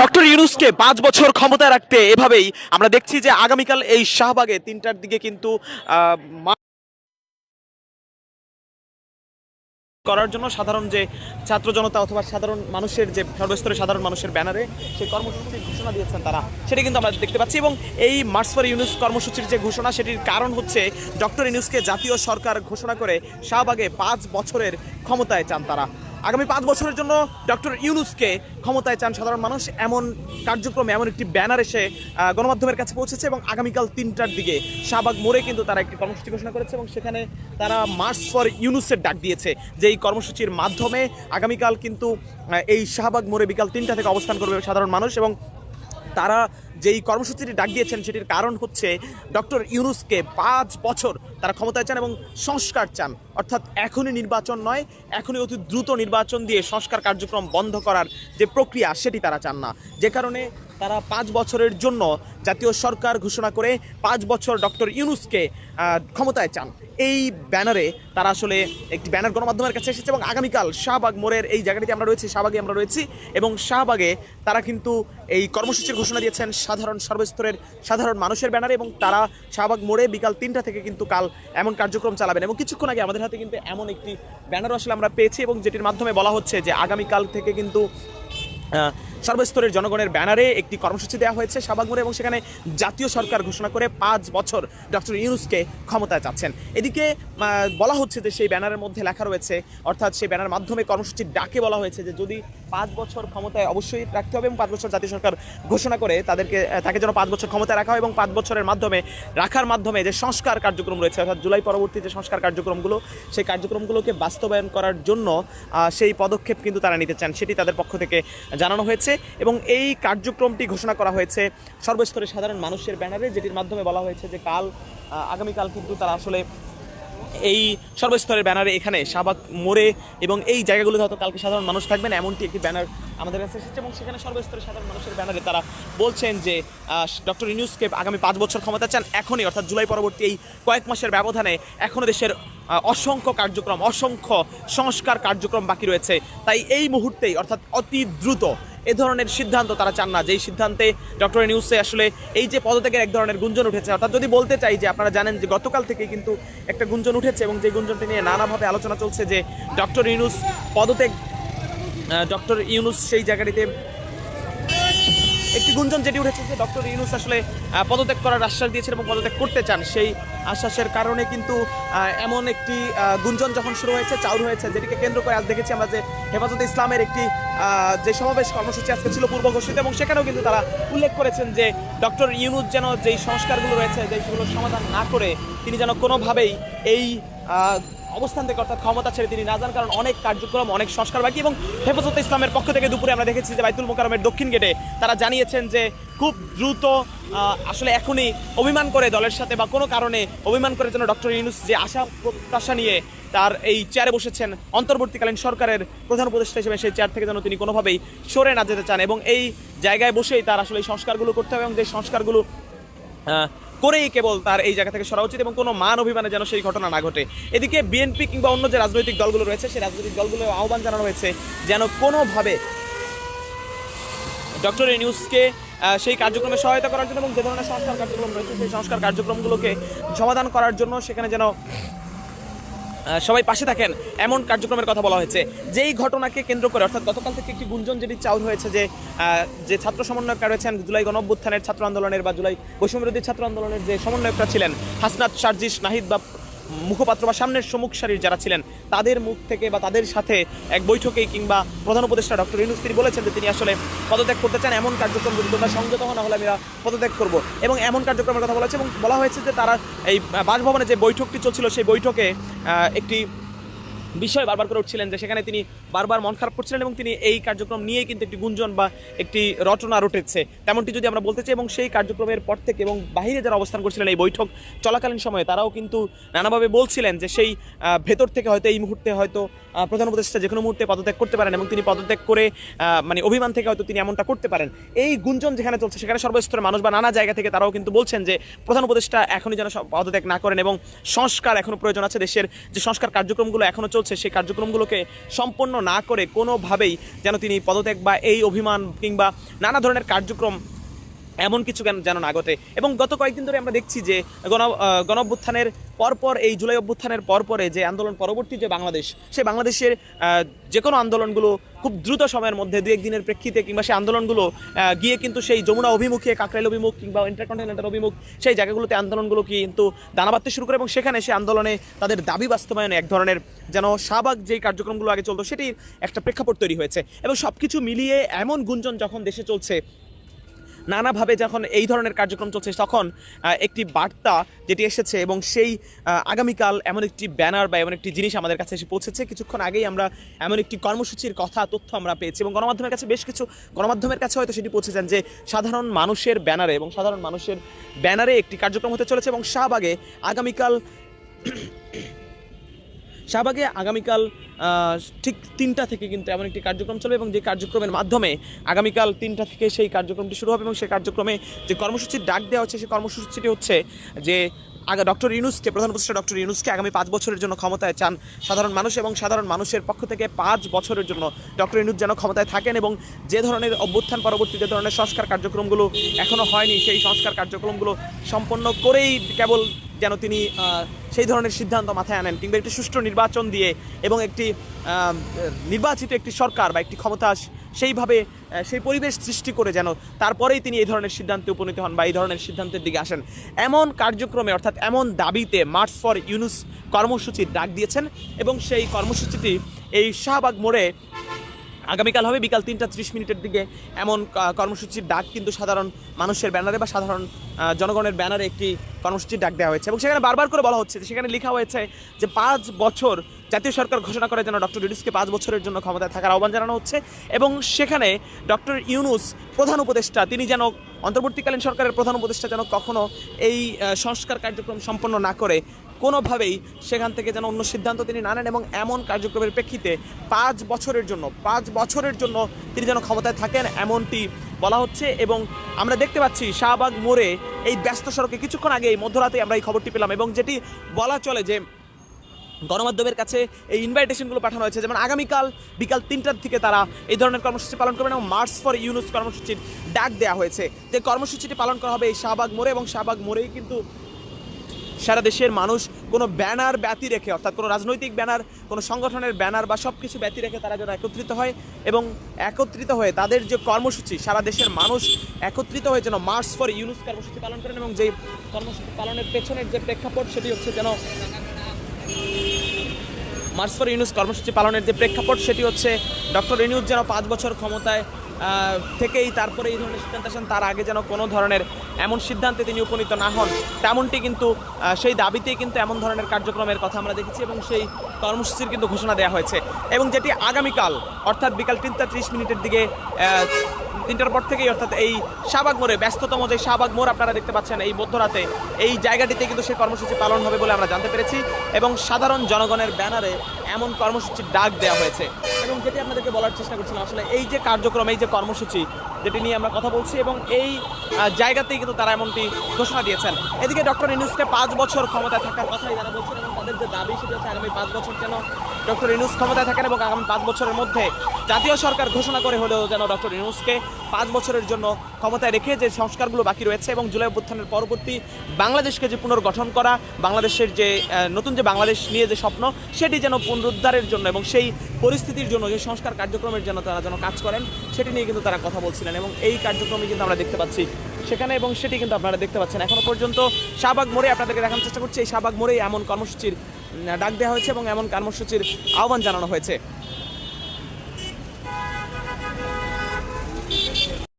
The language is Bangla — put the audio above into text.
ডক্টর ইউনুসকে পাঁচ বছর ক্ষমতায় রাখতে এভাবেই আমরা দেখছি যে আগামীকাল এই শাহবাগে তিনটার দিকে কিন্তু করার জন্য সাধারণ যে ছাত্র জনতা অথবা সাধারণ মানুষের যে সর্বস্তরে সাধারণ মানুষের ব্যানারে সেই কর্মসূচির ঘোষণা দিয়েছেন তারা। সেটি কিন্তু আমরা দেখতে পাচ্ছি এবং এই মার্চ ইউনুস কর্মসূচির যে ঘোষণা, সেটির কারণ হচ্ছে ডক্টর ইউনুসকে জাতীয় সরকার ঘোষণা করে শাহবাগে পাঁচ বছরের ক্ষমতায় চান তারা। আগামী পাঁচ বছরের জন্য ডক্টর ইউনুসকে ক্ষমতায় চান সাধারণ মানুষ। এমন কার্যক্রমে এমন একটি ব্যানার এসে গণমাধ্যমের কাছে পৌঁছেছে এবং আগামীকাল তিনটার দিকে শাহবাগ মোড়ে কিন্তু তারা একটি কর্মসূচি ঘোষণা করেছে এবং সেখানে তারা মার্চ ফর ইউনুসের ডাক দিয়েছে যে এই কর্মসূচির মাধ্যমে আগামীকাল কিন্তু এই শাহবাগ মোড়ে বিকাল তিনটা থেকে অবস্থান করবে সাধারণ মানুষ এবং তারা যেই কর্মসূচিটি ডাক দিয়েছেন, সেটির কারণ হচ্ছে ডক্টর ইউনুসকে পাঁচ বছর তারা ক্ষমতায় চান এবং সংস্কার চান। অর্থাৎ এখনই নির্বাচন নয়, এখনই অতি দ্রুত নির্বাচন দিয়ে সংস্কার কার্যক্রম বন্ধ করার যে প্রক্রিয়া, সেটি তারা চান না। যে কারণে তারা পাঁচ বছরের জন্য জাতীয় সরকার ঘোষণা করে পাঁচ বছর ডক্টর ইউনুসকে ক্ষমতায় চান। এই ব্যানারে তারা আসলে একটি ব্যানার গণমাধ্যমের কাছে এসেছে এবং আগামীকাল শাহবাগ মোড়ের এই জায়গাটিতে আমরা রয়েছি, শাহবাগে আমরা রয়েছি এবং শাহবাগে তারা কিন্তু এই কর্মসূচির ঘোষণা দিয়েছেন সাধারণ সর্বস্তরের সাধারণ মানুষের ব্যানারে এবং তারা শাহবাগ মোড়ে বিকাল তিনটা থেকে কিন্তু কাল এমন কার্যক্রম চালাবেন এবং কিছুক্ষণ আগে আমাদের হাতে কিন্তু এমন একটি ব্যানার আসলে আমরা পেয়েছি এবং যেটির মাধ্যমে বলা হচ্ছে যে আগামীকাল থেকে কিন্তু সর্বস্তরের জনগণের ব্যানারে একটি কর্মসূচি দেওয়া হয়েছে শাহবাগ মোড়ে এবং সেখানে জাতীয় সরকার ঘোষণা করে পাঁচ বছর ডক্টর ইউনুসকে ক্ষমতায় চাচ্ছেন এদিকে বলা হচ্ছে যে সেই ব্যানারের মধ্যে লেখা রয়েছে, অর্থাৎ সেই ব্যানার মাধ্যমে কর্মসূচির ডাকে বলা হয়েছে যে যদি পাঁচ বছর ক্ষমতায় অবশ্যই রাখতে হবে এবং পাঁচ বছর জাতীয় সরকার ঘোষণা করে তাদেরকে তাকে যেন পাঁচ বছর ক্ষমতায় রাখা হয় এবং পাঁচ বছরের মাধ্যমে রাখার মাধ্যমে যে সংস্কার কার্যক্রম রয়েছে, অর্থাৎ জুলাই পরবর্তী যে সংস্কার কার্যক্রমগুলো, সেই কার্যক্রমগুলোকে বাস্তবায়ন করার জন্য সেই পদক্ষেপ কিন্তু তারা নিতে চান, সেটি তাদের পক্ষ থেকে জানানো হয়েছে। এবং এই কার্যক্রমটি ঘোষণা করা হয়েছে সর্বস্তরের সাধারণ মানুষের ব্যানারে, যেটির মাধ্যমে বলা হয়েছে যে কাল আগামীকাল কিন্তু তারা আসলে এই সর্বস্তরের ব্যানারে এখানে শাহবাগ মোড়ে এবং এই জায়গাগুলোতে হয়তো কালকে সাধারণ মানুষ থাকবেন, এমনটি একটি ব্যানার আমাদের কাছে এসেছে এবং সেখানে সর্বস্তরের সাধারণ মানুষের ব্যানারে তারা বলছেন যে ডক্টর ইউনুসকে আগামী পাঁচ বছর ক্ষমতা চান এখনই, অর্থাৎ জুলাই পরবর্তী এই কয়েক মাসের ব্যবধানে এখনও দেশের অসংখ্য কার্যক্রম, অসংখ্য সংস্কার কার্যক্রম বাকি রয়েছে। তাই এই মুহূর্তেই, অর্থাৎ অতি দ্রুত এ ধরনের সিদ্ধান্ত তারা চান না। যেই সিদ্ধান্তে ডক্টর নিউজে আসলে এই যে পদত্যাগের এক ধরনের গুঞ্জন উঠেছে, অর্থাৎ যদি বলতে চাই যে আপনারা জানেন যে গতকাল থেকে কিন্তু একটা গুঞ্জন উঠেছে এবং যে গুঞ্জনটি নিয়ে নানাভাবে আলোচনা চলছে যে ডক্টর ইউনুস পদত্যাগ ডক্টর ইউনুস সেই জায়গাটিতে একটি গুঞ্জন যেটি উঠেছে যে ডক্টর ইউনুস আসলে পদত্যাগ করার আশ্বাস দিয়েছেন এবং পদত্যাগ করতে চান। সেই আশ্বাসের কারণে কিন্তু এমন একটি গুঞ্জন যখন শুরু হয়েছে, চাউর হয়েছে, যেটিকে কেন্দ্র করে আজ দেখেছি আমরা যে হেফাজতে ইসলামের একটি যে সমাবেশ কর্মসূচি আজকে ছিল পূর্ব ঘোষিত এবং সেখানেও কিন্তু তারা উল্লেখ করেছেন যে ডক্টর ইউনুস যেন যেই সংস্কারগুলো রয়েছে যেই সেগুলোর সমাধান না করে, তিনি যেন কোনোভাবেই এই অবস্থান থেকে অর্থাৎ ক্ষমতা ছেড়ে তিনি না যান, কারণ অনেক কার্যক্রম, অনেক সংস্কার বাকি এবং হেফাজতে ইসলামের পক্ষ থেকে দুপুরে আমরা দেখেছি যে বাইতুল মোকারমের দক্ষিণ গেটে তারা জানিয়েছেন যে খুব দ্রুত আসলে এখনই অভিমান করে দলের সাথে বা কোনো কারণে অভিমান করে যেন ডক্টর ইউনুস যে আশা প্রত্যাশা নিয়ে তার এই চেয়ারে বসেছেন, অন্তর্বর্তীকালীন সরকারের প্রধান উপদেষ্টা হিসেবে সেই চেয়ার থেকে যেন তিনি কোনোভাবেই সরে না যেতে চান এবং এই জায়গায় বসেই তার আসলে এই সংস্কারগুলো করতে হবে এবং যে সংস্কারগুলো করেই কেবল তার এই জায়গা থেকে সরা উচিত এবং কোনো মান অভিমানে যেন সেই ঘটনা না ঘটে। এদিকে বিএনপি কিংবা অন্য যে রাজনৈতিক দলগুলো রয়েছে, সেই রাজনৈতিক দলগুলো আহ্বান জানানো হয়েছে যেন কোনোভাবে ডক্টর নিউজকে সেই কার্যক্রমে সহায়তা করার জন্য এবং যে ধরনের সংস্কার কার্যক্রম রয়েছে, সেই সংস্কার কার্যক্রমগুলোকে সমাধান করার জন্য সেখানে যেন সবাই পাশে থাকেন, এমন কার্যক্রমের কথা বলা হয়েছে। যেই ঘটনাকে কেন্দ্র করে, অর্থাৎ গতকাল থেকে একটি গুঞ্জন যেটি চাউর হয়েছে যে যে ছাত্র সমন্বয়করা রয়েছেন, জুলাই গণঅভ্যুত্থানের ছাত্র আন্দোলনের বা জুলাই বৈষম্যবিরোধী ছাত্র আন্দোলনের যে সমন্বয়করা ছিলেন, হাসনাত সার্জিস, নাহিদ বা মুখপাত্র বা সামনের সম্মুখ সারির যারা ছিলেন, তাদের মুখ থেকে বা তাদের সাথে এক বৈঠকে কিংবা প্রধান উপদেষ্টা ডক্টর ইউনুস তিনি বলেছেন যে তিনি আসলে পদত্যাগ করতে চান এমন কার্যক্রম যদি তোমরা সংযত হন হলে আমরা পদত্যাগ করব। এবং এমন কার্যক্রমের কথা বলেছে এবং বলা হয়েছে যে তারা এই বাসভবনে যে বৈঠকটি চলছিল, সেই বৈঠকে একটি বিষয় বারবার করে উঠছিলেন যে সেখানে তিনি বারবার মন খারাপ করছিলেন এবং তিনি এই কার্যক্রম নিয়ে কিন্তু একটি গুঞ্জন বা একটি রটনা রটেছে। তেমনটি যদি আমরা বলতে চাই এবং সেই কার্যক্রমের পর থেকে এবং বাহিরে যারা অবস্থান করছিলেন এই বৈঠক চলাকালীন সময়ে, তারাও কিন্তু নানাভাবে বলছিলেন যে সেই ভেতর থেকে হয়তো এই মুহূর্তে হয়তো প্রধান উপদেষ্টা যে কোনো মুহূর্তে পদত্যাগ করতে পারেন এবং তিনি পদত্যাগ করে মানে অভিমান থেকে হয়তো তিনি এমনটা করতে পারেন। এই গুঞ্জন যেখানে চলছে সেখানে সর্বস্তরের মানুষ বা নানা জায়গা থেকে তারাও কিন্তু বলছেন যে প্রধান উপদেষ্টা এখনই যেন পদত্যাগ না করেন এবং সংস্কার এখনও প্রয়োজন আছে। দেশের যে সংস্কার কার্যক্রমগুলো এখনও চলছে চলছে সেই কার্যক্রমগুলোকে সম্পন্ন না করে কোনোভাবেই যেন তিনি পদত্যাগ বা এই অভিমান কিংবা নানা ধরনের কার্যক্রম এমন কিছু কেন যেন না ঘটে এবং গত কয়েকদিন ধরে আমরা দেখছি যে গণ গণ অভ্যুত্থানের পরপর, এই জুলাই অভ্যুত্থানের পরপরে যে আন্দোলন, পরবর্তী যে বাংলাদেশ, সে বাংলাদেশের যে কোনো আন্দোলনগুলো খুব দ্রুত সময়ের মধ্যে দু একদিনের প্রেক্ষিতে কিংবা সেই আন্দোলনগুলো গিয়ে কিন্তু সেই যমুনা অভিমুখে, কাকরাইল অভিমুখ কিংবা ইন্টারকন্টিনেন্টাল অভিমুখ, সেই জায়গাগুলোতে আন্দোলনগুলো কিন্তু দানা বাঁধতে শুরু করে এবং সেখানে সেই আন্দোলনে তাদের দাবি বাস্তবায়নে এক ধরনের যেন শাহবাগ যেই কার্যক্রমগুলো আগে চলতো, সেটির একটা প্রেক্ষাপট তৈরি হয়েছে। এবং সব কিছু মিলিয়ে এমন গুঞ্জন যখন দেশে চলছে নানাভাবে যখন এই ধরনের কার্যক্রম চলছে, তখন একটি বার্তা যেটি এসেছে এবং সেই আগামীকাল এমন একটি ব্যানার বা এমন একটি জিনিস আমাদের কাছে এসে পৌঁছেছে। কিছুক্ষণ আগেই আমরা এমন একটি কর্মসূচির কথা, তথ্য আমরা পেয়েছি এবং গণমাধ্যমের কাছে বেশ কিছু, গণমাধ্যমের কাছে হয়তো সেটি পৌঁছেছেন যে সাধারণ মানুষের ব্যানারে এবং সাধারণ মানুষের ব্যানারে একটি কার্যক্রম হতে চলেছে এবং শাহবাগে আগামীকাল শাহবাগে আগামীকাল ঠিক তিনটা থেকে কিন্তু এমন একটি কার্যক্রম চলবে এবং যে কার্যক্রমের মাধ্যমে আগামীকাল তিনটা থেকে সেই কার্যক্রমটি শুরু হবে এবং সেই কার্যক্রমে যে কর্মসূচির ডাক দেওয়া হচ্ছে, সেই কর্মসূচিটি হচ্ছে যে আগা, ডক্টর ইউনুসকে, প্রধান উপদেষ্টা ডক্টর ইউনুসকে আগামী পাঁচ বছরের জন্য ক্ষমতায় চান সাধারণ মানুষ এবং সাধারণ মানুষের পক্ষ থেকে পাঁচ বছরের জন্য ডক্টর ইউনুস যেন ক্ষমতায় থাকেন এবং যে ধরনের অভ্যুত্থান পরবর্তী যে ধরনের সংস্কার কার্যক্রমগুলো এখনও হয়নি, সেই সংস্কার কার্যক্রমগুলো সম্পন্ন করেই কেবল যেন তিনি সেই ধরনের সিদ্ধান্ত মাথায় আনেন কিংবা একটি সুষ্ঠু নির্বাচন দিয়ে এবং একটি নির্বাচিত একটি সরকার বা একটি ক্ষমতা সেইভাবে সেই পরিবেশ সৃষ্টি করে যেন তারপরেই তিনি এই ধরনের সিদ্ধান্তে উপনীত হন বা এই ধরনের সিদ্ধান্তের দিকে আসেন। এমন কার্যক্রমে, অর্থাৎ এমন দাবিতে মার্চ ফর ইউনুস কর্মসূচির ডাক দিয়েছেন এবং সেই কর্মসূচিটি এই শাহবাগ মোড়ে আগামীকাল হবে বিকাল তিনটা ত্রিশ মিনিটের দিকে এমন কর্মসূচির ডাক কিন্তু সাধারণ মানুষের ব্যানারে বা সাধারণ জনগণের ব্যানারে একটি কর্মসূচির ডাক দেওয়া হয়েছে। এবং সেখানে বারবার করে বলা হচ্ছে যে, সেখানে লেখা হয়েছে যে, পাঁচ বছর জাতীয় সরকার ঘোষণা করে যেন ডক্টর ইউনুসকে পাঁচ বছরের জন্য ক্ষমতায় থাকার আহ্বান জানানো হচ্ছে। এবং সেখানে ডক্টর ইউনুস প্রধান উপদেষ্টা, তিনি যেন অন্তর্বর্তীকালীন সরকারের প্রধান উপদেষ্টা যেন কখনো এই সংস্কার কার্যক্রম সম্পন্ন না করে কোনোভাবেই সেখান থেকে যেন অন্য সিদ্ধান্ত তিনি না নেন এবং এমন কার্যক্রমের প্রেক্ষিতে পাঁচ বছরের জন্য, পাঁচ বছরের জন্য তিনি যেন ক্ষমতায় থাকেন এমনটি বলা হচ্ছে এবং আমরা দেখতে পাচ্ছি শাহবাগ মোড়ে এই ব্যস্ত সড়কে কিছুক্ষণ আগে এই মধ্যরাতে আমরা এই খবরটি পেলাম এবং যেটি বলা চলে যে গণমাধ্যমের কাছে এই ইনভাইটেশনগুলো পাঠানো হয়েছে। যেমন আগামীকাল বিকাল তিনটার থেকে তারা এই ধরনের কর্মসূচি পালন করবেন এবং মার্চ ফর ইউনুস কর্মসূচির ডাক দেওয়া হয়েছে। যে কর্মসূচিটি পালন করা হবে এই শাহবাগ মোড়ে এবং শাহবাগ মোড়েই কিন্তু সারা দেশের মানুষ কোনো ব্যানার ব্যতি রেখে, অর্থাৎ কোনো রাজনৈতিক ব্যানার, কোনো সংগঠনের ব্যানার বা সব কিছু ব্যতি রেখে তারা যেন একত্রিত হয় এবং একত্রিত হয়ে তাদের যে কর্মসূচি, সারা দেশের মানুষ একত্রিত হয়ে যেন মার্চ ফর ইউনুস কর্মসূচি পালন করেন এবং যেই কর্মসূচি পালনের পেছনের যে প্রেক্ষাপট সেটি হচ্ছে যেন মার্চ ফর ইউনুস কর্মসূচি পালনের যে প্রেক্ষাপট সেটি হচ্ছে ডক্টর ইউনুস যেন পাঁচ বছর ক্ষমতায় থেকেই তারপরে এই ধরনের সিদ্ধান্ত আসেন তার আগে যেন কোনো ধরনের এমন সিদ্ধান্তে তিনি উপনীত না হন, তেমনটি কিন্তু সেই দাবিতেই কিন্তু এমন ধরনের কার্যক্রমের কথা আমরা দেখেছি এবং সেই কর্মসূচির কিন্তু ঘোষণা দেওয়া হয়েছে। এবং যেটি আগামীকাল, অর্থাৎ বিকাল তিনটা ত্রিশ মিনিটের দিকে তিনটার পর থেকেই অর্থাৎ এই শাহবাগ মোড়ে, ব্যস্ততম যে শাহবাগ মোড় আপনারা দেখতে পাচ্ছেন এই মধ্যরাতে, এই জায়গাটিতে কিন্তু সেই কর্মসূচি পালন হবে বলে আমরা জানতে পেরেছি এবং সাধারণ জনগণের ব্যানারে এমন কর্মসূচির ডাক দেওয়া হয়েছে। এবং যেটি আপনাদেরকে বলার চেষ্টা করছিলাম, আসলে এই যে কার্যক্রম, এই যে কর্মসূচি যেটি নিয়ে আমরা কথা বলছি এবং এই জায়গাতেই কিন্তু তারা এমনটি ঘোষণা দিয়েছেন। এদিকে ডক্টর ইনুসকে পাঁচ বছর ক্ষমতায় থাকার কথাই তারা বলছেন এবং তাদের যে দাবি সেটি হচ্ছে আগামী পাঁচ বছর কেন ডক্টর ইনুস ক্ষমতায় থাকেন এবং আগামী পাঁচ বছরের মধ্যে জাতীয় সরকার ঘোষণা করে হলেও যেন ডক্টর ইনুসকে পাঁচ বছরের জন্য ক্ষমতায় রেখে যে সংস্কারগুলো বাকি রয়েছে এবং জুলাই অভ্যুত্থানের পরবর্তী বাংলাদেশকে যে পুনর্গঠন করা, বাংলাদেশের যে নতুন যে বাংলাদেশ নিয়ে যে স্বপ্ন, সেটি যেন পুনরুদ্ধারের জন্য এবং সেই পরিস্থিতির জন্য যে সংস্কার কার্যক্রমের জন্য তারা যেন কাজ করেন, সেটি নিয়ে কিন্তু তারা কথা বলছিলেন এবং এই কার্যক্রমে কিন্তু আমরা দেখতে পাচ্ছি সেখানে এবং সেটি কিন্তু আপনারা দেখতে পাচ্ছেন। এখনও পর্যন্ত শাহবাগ মোড়ে আপনাদেরকে দেখানোর চেষ্টা করছি, এই শাহবাগ মোড়েই এমন কর্মসূচির ডাক দেওয়া হয়েছে এবং এমন কর্মসূচির আহ্বান জানানো হয়েছে।